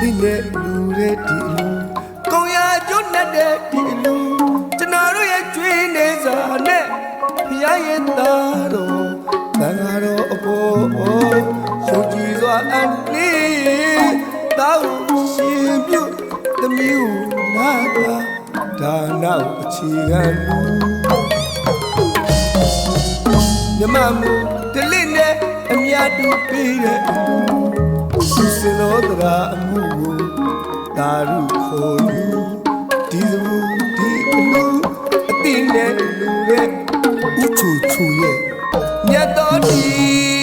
ဒီနဲ့လူတဲ့ဒီအလူကုံရကျွတ်နဲ့တဲ့ဒီအလူကျွန်တော်တို့ရဲ့ကျွေးနေစာနဲ့ဖျားရဲ့သားတော်တန်ဃာတော်အပေါ်ရှုကြည်စွာအန် မီးကိုလာတာဒါနောက်အခြေခံလူမြမမှုတလစ်နဲ့အမြတ်တူပေးတဲ့အလူသူစင်တော်တရာအမှုကိုဒါရုခေါ်ယူဒီစမှုဒီအလူအတိနဲ့လူရဲ့ဥချူချူရဲ့မြတ်တော်ဒီ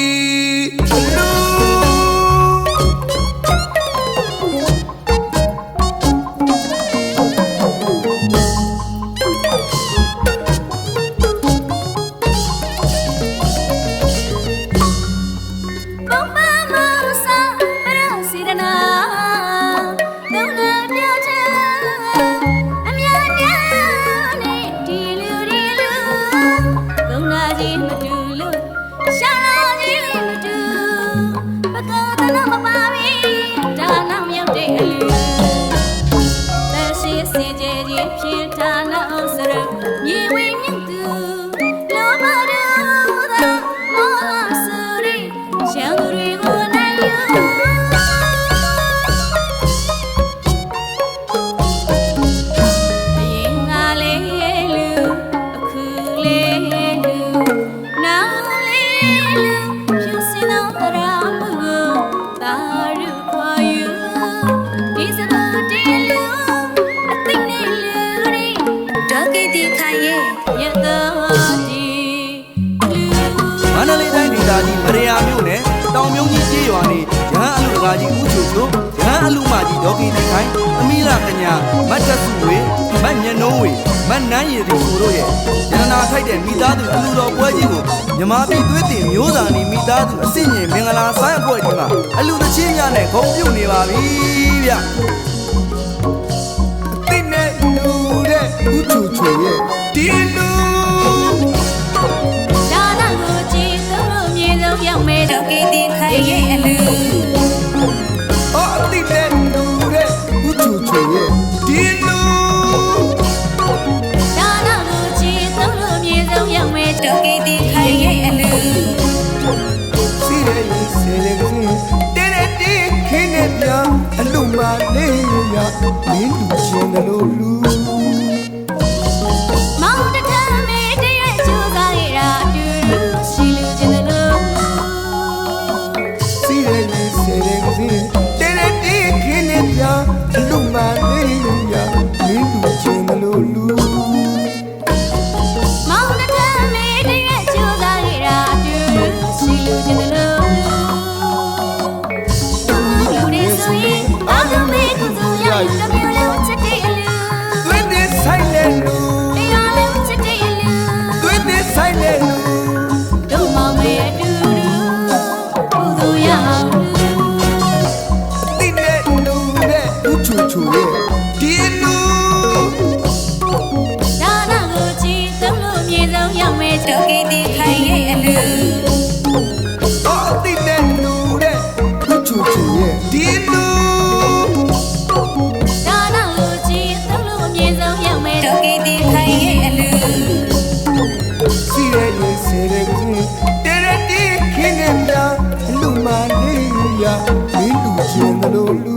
ကိတိခိုင်ရဲ့ရတော့ဒီလူမန္တလေးတိုင်းဒေသကြီးမရယာမြို့နယ်တောင်မြုံကြီးကျေးရွာနေရဟန်းအလူတကာကြီးဦးချိုချိုရဟန်းအလူမကြီးဒေါကီတိခိုင်အမီလာကညာမတ်တဆူဝေမတ်ညနုံးဝေမတ်နန်းရည်သူတို့ရဲ့ရန်နာထိုက်တဲ့မိသားစုအလူတော်ပွဲကြီးကိုမြမပြည်သွေးတင်မျိုးစာနေမိသားစုအစ်ညင်မင်္ဂလာဆိုင်အဖွဲ့ကြီးမှာအလူသချင်းများနဲ့ဂုံပြုတ်နေပါပြီဗျအတိနဲ့လူ လူချင်းကလေးလူမောင်တထမေတရဲ့ကျိုးစားရတာအတူတူရှိလူချင်းတယ်လို့စီရဲရင်စေရဲကစင်းတဲတဲ့တီးခင်းနေပြအလူမလေးရမင်းလူချင်းကလေးလူမောင်တထမေတရဲ့ကျိုးစားရတာအတူတူရှိလူချင်းတယ်လို့လူတွေဆိုရင်အလုံးမေကိုသူရယူတမျိုး င်းလူချင်းကလေးလူ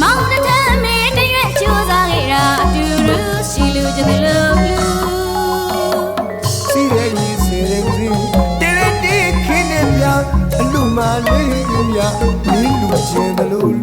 မောင်တထမေတရဲ့ကြိုးစားခဲ့တာအတူတူရှိလူချင်းတယ်လို့လူစီရဲရင်စေရဲကစင်းတဲတဲ့တီးခင်းနေပြအလူမလေးရမင်းလူချင်းကလေး